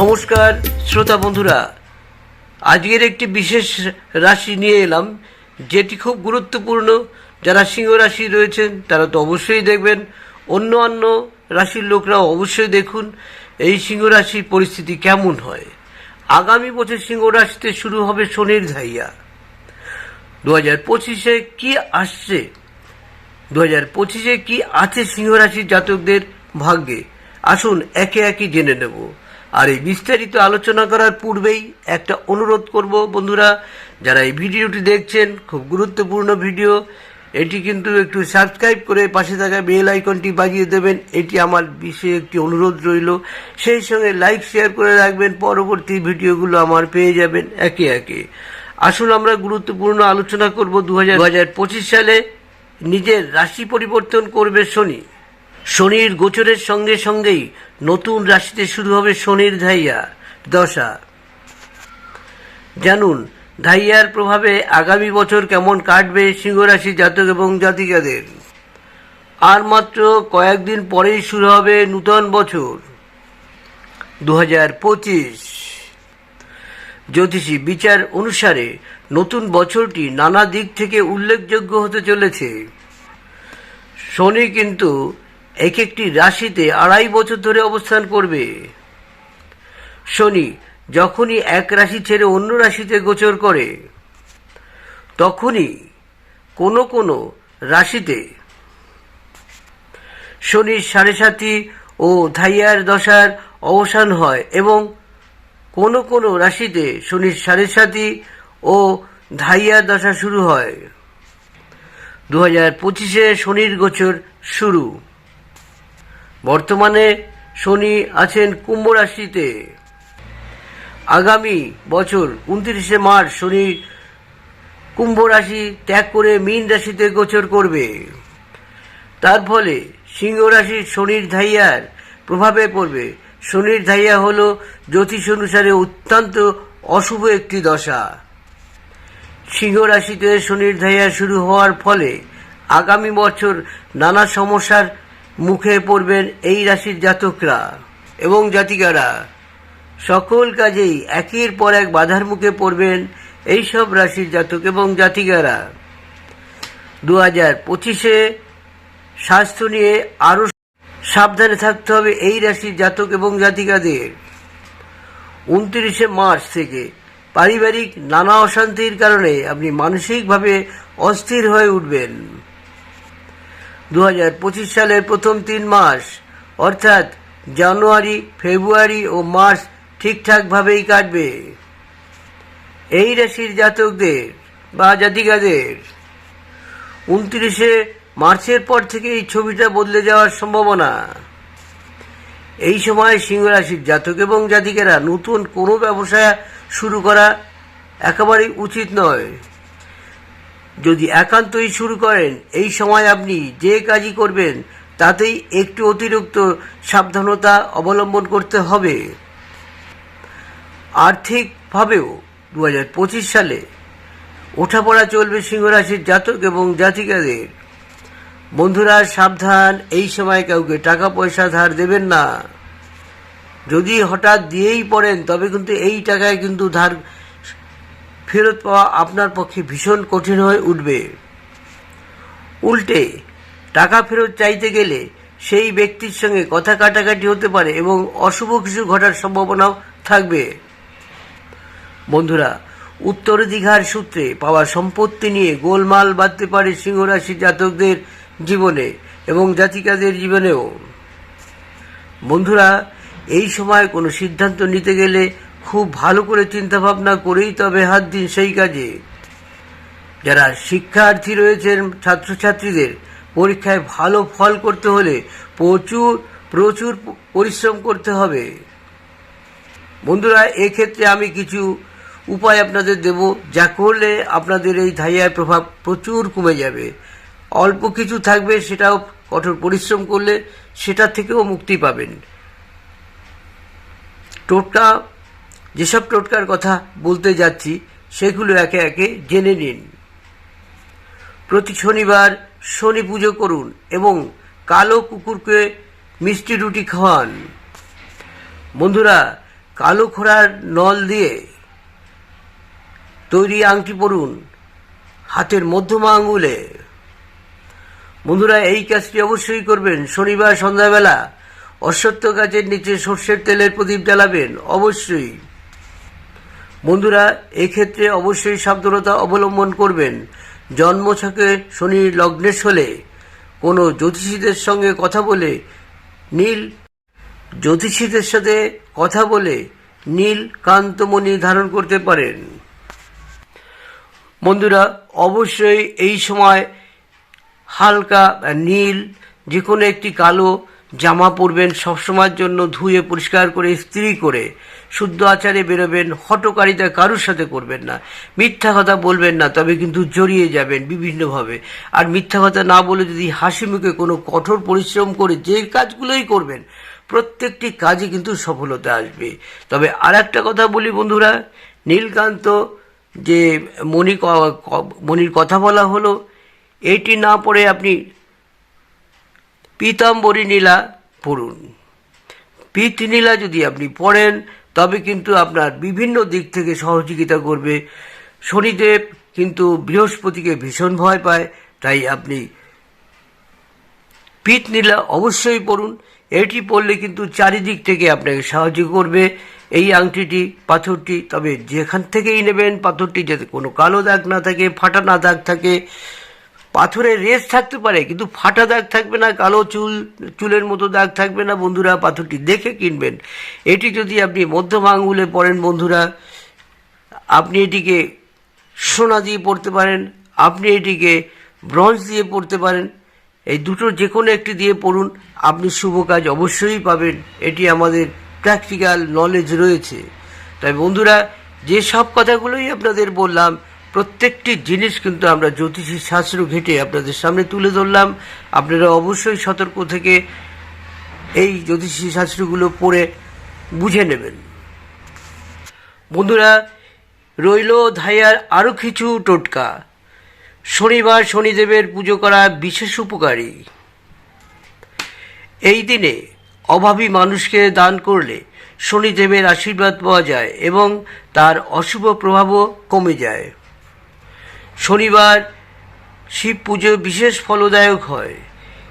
নমস্কার, শ্রোতা বন্ধুরা। আজকের একটি বিশেষ রাশি নিয়ে এলাম, যেটি খুব গুরুত্বপূর্ণ। যারা সিংহ রাশি রয়েছেন, তারা তো অবশ্যই দেখবেন। অন্য অন্য রাশির লোকরাও অবশ্যই দেখুন, এই সিংহ রাশির পরিস্থিতি কেমন হয়। আগামী বছর সিংহ রাশিতে শুরু হবে শনির ধাইয়া দু হাজার পঁচিশে কি আসছে? দু হাজার পঁচিশে কি আছে সিংহ রাশির জাতকদের ভাগ্যে? আসুন একে একে জেনে নেব। আর এই বিস্তারিত আলোচনা করার পূর্বেই একটা অনুরোধ করব, বন্ধুরা, যারা এই ভিডিওটি দেখছেন, খুব গুরুত্বপূর্ণ ভিডিও, এটি কিন্তু একটু সাবস্ক্রাইব করে পাশে থাকা বেল আইকনটি বাজিয়ে দেবেন। এটি আমার বিশেষ একটি অনুরোধ রইল। সেই সঙ্গে লাইক, শেয়ার করে রাখবেন। পরবর্তী ভিডিওগুলো আমার পেয়ে যাবেন একে একে। আসুন আমরা গুরুত্বপূর্ণ আলোচনা করব। দু হাজার পঁচিশ সালে নিজের রাশি পরিবর্তন করবে শনি। শনির গোচরের সঙ্গে সঙ্গেই নতুন রাশিতে শুরু হবে শনির ধাইয়া, দশা। জানুন, ধাইয়ার প্রভাবে আগামী বছর কেমন কাটবে সিংহ রাশি জাতক এবং জাতিকাদের। আর মাত্র কয়েকদিন পরেই শুরু হবে নূতন বছর। দু হাজার পঁচিশ। জ্যোতিষী বিচার অনুসারে নতুন বছরটি নানা দিক থেকে উল্লেখযোগ্য হতে চলেছে। শনি কিন্তু এক একটি রাশিতে আড়াই বছর ধরে অবস্থান করবে। শনি যখনই এক রাশি ছেড়ে অন্য রাশিতে গোচর করে, তখনই কোনো কোনো রাশিতে শনির সাড়ে সাতি ও ধাইয়ার দশার অবসান হয় এবং কোনো কোনো রাশিতে শনির সাড়ে সাতি ও ধাইয়ার দশা শুরু হয়। দু হাজার পঁচিশে শনির গোচর শুরু। বর্তমানে শনি আছেন কুম্ভ রাশিতে। আগামী বছর উনত্রিশে মার্চ শনি কুম্ভ রাশি ত্যাগ করে মীন রাশিতে গোচর করবে। তার ফলে সিংহ রাশির শনির ধাইয়ার প্রভাবে পড়বে। শনির ধাইয়া হল জ্যোতিষ অনুসারে অত্যন্ত অশুভ একটি দশা। সিংহ রাশিতে শনির ধাইয়া শুরু হওয়ার ফলে আগামী বছর নানা সমস্যার মুখে পড়বেন এই রাশির জাতকরা এবং জাতিকারা। সকল কাজেই একের পর এক বাধার মুখে পড়বেন এই সব রাশির জাতক এবং জাতিকারা। দু হাজার পঁচিশে স্বাস্থ্য নিয়ে আরও সাবধানে থাকতে হবে এই রাশির জাতক এবং জাতিকাদের। উনত্রিশে মার্চ থেকে পারিবারিক নানা অশান্তির কারণে আপনি মানসিকভাবে অস্থির হয়ে উঠবেন। দু হাজার পঁচিশ সালের প্রথম তিন মাস। অর্থাৎ জানুয়ারি, ফেব্রুয়ারি ও মার্চ ঠিকঠাকভাবেই কাটবে। এই রাশির জাতকদের বা জাতিকাদের উনত্রিশে মার্চের পর থেকে এই ছবিটা বদলে যাওয়ার সম্ভাবনা। এই সময় সিংহ রাশির জাতক এবং জাতিকেরা নতুন কোনো ব্যবসা শুরু করা একেবারেই উচিত নয়। যদি একান্তই শুরু করেন, এই সময় আপনি যে কাজই করবেন, তাতেই একটু অতিরিক্ত সাবধানতা অবলম্বন করতে হবে। আর্থিকভাবেও দু হাজার পঁচিশ সালে ওঠাপড়া চলবে সিংহরাশির জাতক এবং জাতিকাদের। বন্ধুরা, সাবধান, এই সময় কাউকে টাকা পয়সা ধার দেবেন না। যদি হঠাৎ দিয়েই পড়েন, তবে কিন্তু এই টাকায় কিন্তু ধার ফেরত পাওয়া আপনার পক্ষে ভীষণ কঠিন হয়ে উঠবে। উল্টে, টাকা ফেরত চাইতে গেলে সেই ব্যক্তির সঙ্গে কথা কাটাকাটি হতে পারে এবং অশুভ কিছু ঘটার সম্ভাবনাও থাকবে। বন্ধুরা, উত্তরাধিকার সূত্রে পাওয়া সম্পত্তি নিয়ে গোলমাল বাঁধতে পারে সিংহরাশি জাতকদের জীবনে এবং জাতিকাদের জীবনেও। বন্ধুরা, এই সময় কোনো সিদ্ধান্ত নিতে গেলে খুব ভালো করে চিন্তা ভাবনা করেই তবে হাত দিন সেই কাজে। যারা শিক্ষার্থী রয়েছেন, ছাত্রছাত্রীদের, পরীক্ষায় ভালো ফল করতে হলে প্রচুর প্রচুর পরিশ্রম করতে হবে। বন্ধুরা, এক্ষেত্রে আমি কিছু উপায় আপনাদের দেব। যা করলে আপনাদের এই ধাইয়ার প্রভাব প্রচুর কমে যাবে। অল্প কিছু থাকবে, সেটাও কঠোর পরিশ্রম করলে সেটা থেকেও মুক্তি পাবেন। টোটকা যেসব টোটকার কথা বলতে যাচ্ছি, সেগুলো একে একে জেনে নিন। প্রতি শনিবার শনি পুজো করুন এবং কালো কুকুরকে মিষ্টি রুটি খাওয়ান। বন্ধুরা, কালো খোড়ার নল দিয়ে তৈরি আংটি পরুন হাতের মধ্যমা আঙুলে। বন্ধুরা, এই কাজটি অবশ্যই করবেন। শনিবার সন্ধ্যাবেলা অশ্বত্থ গাছের নিচে সর্ষের তেলের প্রদীপ জ্বালাবেন। অবশ্যই। বন্ধুরা, এক্ষেত্রে অবশ্যই সাবধানতা অবলম্বন করবেন। জন্ম জন্মছকে শনির লগ্নেশ হলে কোনো জ্যোতিষীদের সঙ্গে কথা বলে নীল জ্যোতিষীদের সাথে কথা বলে নীল কান্তমণি ধারণ করতে পারেন। বন্ধুরা, অবশ্যই এই সময় হালকা নীল যে কোনো একটি কালো জামা পরবেন সবসময়ের জন্য ধুয়ে পরিষ্কার করে ইস্ত্রি করে। শুদ্ধ আচারে বেরোবেন, হটকারিতা কারুর সাথে করবেন না। মিথ্যা কথা বলবেন না, তবে কিন্তু জড়িয়ে যাবেন বিভিন্নভাবে। আর মিথ্যা কথা না বলে যদি হাসি মুখে কোনো কঠোর পরিশ্রম করে যে কাজগুলোই করবেন, প্রত্যেকটি কাজে কিন্তু সফলতা আসবে। তবে আর একটা কথা বলি বন্ধুরা, নীলকান্ত যে মণি মণির কথা বলা হলো, এটি না পড়ে আপনি পীতাম্বরী নীলা পড়ুন। পিত নীলা যদি আপনি পড়েন, তবে কিন্তু আপনার বিভিন্ন দিক থেকে সহযোগিতা করবে। শনিদেব কিন্তু বৃহস্পতিকে ভীষণ ভয় পায়, তাই আপনি পিত নীলা অবশ্যই পড়ুন। এটি পড়লে কিন্তু চারিদিক থেকে আপনাকে সাহায্য করবে। এই আংটিটি, পাথরটি, তবে যেখান থেকেই নেবেন, পাথরটি যাতে কোনো কালো দাগ না থাকে, ফাটা না দাগ থাকে পাথরের রেস থাকতে পারে, কিন্তু ফাটা দাগ থাকবে না, কালো চুল, চুলের মতো দাগ থাকবে না বন্ধুরা, পাথরটি দেখে কিনবেন। এটি যদি আপনি মধ্যম আঙ্গুলে পড়েন বন্ধুরা, আপনি এটিকে সোনা দিয়ে পড়তে পারেন, আপনি এটিকে ব্রঞ্জ দিয়ে পড়তে পারেন, এই দুটো যে কোনো একটি দিয়ে পড়ুন আপনি শুভ কাজ অবশ্যই পাবেন, এটি আমাদের প্র্যাকটিক্যাল নলেজ রয়েছে। তাই বন্ধুরা, যে সব কথাগুলোই আপনাদের বললাম প্রত্যেকটি জিনিস কিন্তু আমরা জ্যোতিষী শাস্ত্র ঘেটে আপনাদের সামনে তুলে ধরলাম। আপনারা অবশ্যই সতর্ক থেকে এই জ্যোতিষী শাস্ত্রগুলো পড়ে বুঝে নেবেন। বন্ধুরা, রইল ধাইয়ার আরও কিছু টোটকা। শনিবার শনিদেবের পুজো করা বিশেষ উপকারী। এই দিনে অভাবী মানুষকে দান করলে শনিদেবের আশীর্বাদ পাওয়া যায় এবং তার অশুভ প্রভাবও কমে যায়। শনিবার শিব পুজো বিশেষ ফলদায়ক হয়।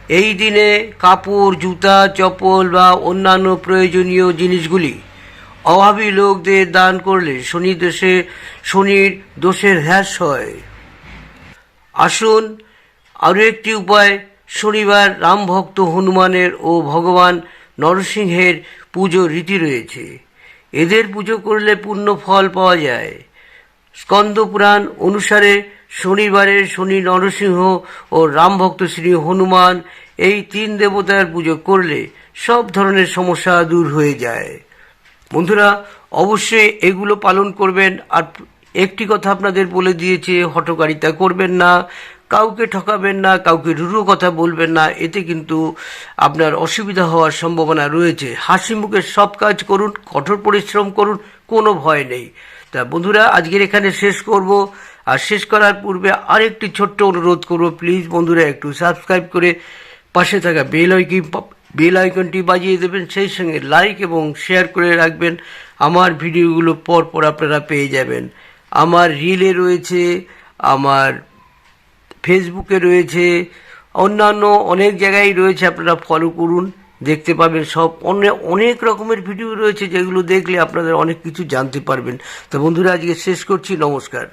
এই দিনে কাপড়, জুতা, চপ্পল বা অন্যান্য প্রয়োজনীয় জিনিসগুলি অভাবী লোকদের দান করলে শনি দোষে, শনির দোষের হ্রাস হয়। আসুন, আরও একটি উপায়, শনিবার রাম ভক্ত হনুমানের ও ভগবান নরসিংহের পুজো রীতি রয়েছে। এদের পুজো করলে পূর্ণ ফল পাওয়া যায়। স্কন্দ পুরাণ অনুসারে শনিবারে শনি নরসিংহ ও রামভক্ত শ্রী হনুমান এই তিন দেবতার পুজো করলে সব ধরনের সমস্যা দূর হয়ে যায়। বন্ধুরা, অবশ্যই এগুলো পালন করবেন। আর একটি কথা আপনাদের বলে দিয়েছে হটকারিতা করবেন না। কাউকে ঠকাবেন না, কাউকে রুরু কথা বলবেন না, এতে কিন্তু আপনার অসুবিধা হওয়ার সম্ভাবনা রয়েছে। হাসি মুখে সব কাজ করুন, কঠোর পরিশ্রম করুন, কোনো ভয় নেই। তা বন্ধুরা, আজকের এখানে শেষ করব। আর শেষ করার পূর্বে আরেকটি ছোট্ট অনুরোধ করব, প্লিজ বন্ধুরা একটু সাবস্ক্রাইব করে পাশে থাকা বেল আইকন বেল আইকনটি বাজিয়ে দেবেন, সেই সঙ্গে লাইক এবং শেয়ার করে রাখবেন। আমার ভিডিওগুলো পর পর আপনারা পেয়ে যাবেন। আমার রিলে রয়েছে আমার ফেসবুকে রয়েছে, অন্যান্য অনেক জায়গায় রয়েছে, আপনারা ফলো করুন, দেখতে পাবেন সব। অনেক অনেক রকমের ভিডিও রয়েছে যেগুলো দেখলে আপনাদের অনেক কিছু জানতে পারবেন। তো বন্ধুরা, আজকে শেষ করছি, নমস্কার।